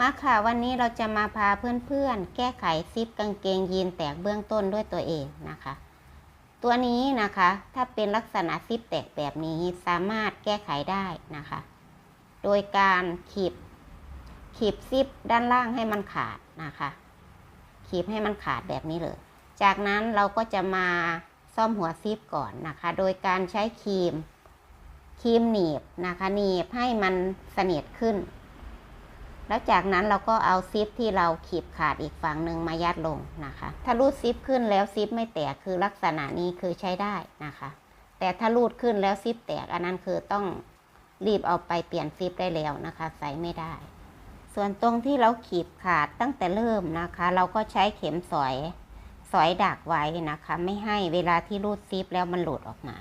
มาค่ะวันนี้เราจะมาพาเพื่อนๆ แก้ไขซิปกางเกงยีนแตกเบื้องต้นด้วยตัวเองนะคะ ตัวนี้นะคะถ้าเป็นลักษณะซิปแตกแบบนี้สามารถแก้ไขได้นะคะ โดยการขีบขีบซิปด้านล่างให้มันขาดนะคะขีบให้มันขาดแบบนี้เลย จากนั้นเราก็จะมาซ่อมหัวซิปก่อนนะคะ โดยการใช้ครีมครีมหนีบนะคะหนีบให้มันสนิทขึ้น แล้วจากนั้นเราก็เอาซิปที่เราขีบขาดอีกฝั่งหนึ่งมายัดลงนะคะ ถ้ารูดซิปขึ้นแล้วซิปไม่แตกคือลักษณะนี้คือใช้ได้นะคะ แต่ถ้ารูดขึ้นแล้วซิปแตกอันนั้นคือต้องรีบเอาไปเปลี่ยนซิปได้แล้วนะคะ ใส่ไม่ได้ ส่วนตรงที่เราขีบขาดตั้งแต่เริ่มนะคะ เราก็ใช้เข็มสอยสอยดักไว้นะคะ ไม่ให้เวลาที่รูดซิปแล้วมันหลุดออกมา